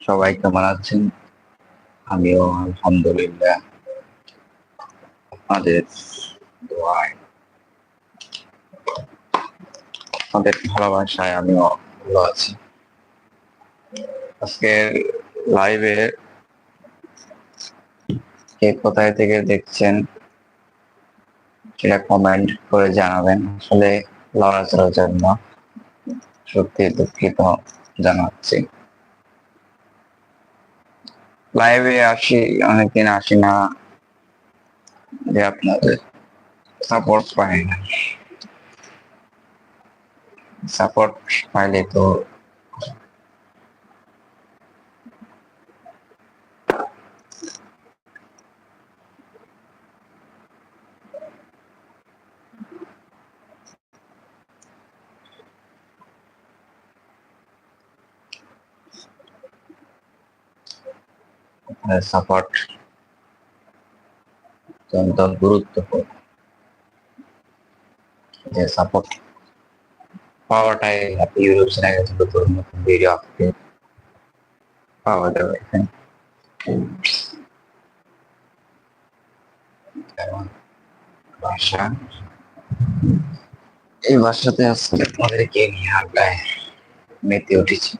সবাই কেমন আছেন? আমিও আলহামদুলিল্লাহ। আপনাদের আপনাদের ভালোবাসায় আমিও ভালো আছি। আজকের লাইভে কে কোথায় থেকে দেখছেন? সেটা কমেন্ট করে জানাবেন। আসলে লড়াচড়ার জন্য সত্যি দুঃখিত জানাচ্ছি। লাইভে আসি, অনেকদিন আসি না। যে আপনাদের সাপোর্ট পাই না। সাপোর্ট পাইলে তো সাপোর্ট অত্যন্ত গুরুত্বপূর্ণ। যে সাপোর্ট পাওয়াটাই আপনি ইউরোপ চ্যানেলে নতুন নতুন ভিডিও আপনি পাওয়া যাবে ভাষা। এই ভাষাতে আজকে আপনাদেরকে নিয়ে আড্ডায় মেতে উঠেছি।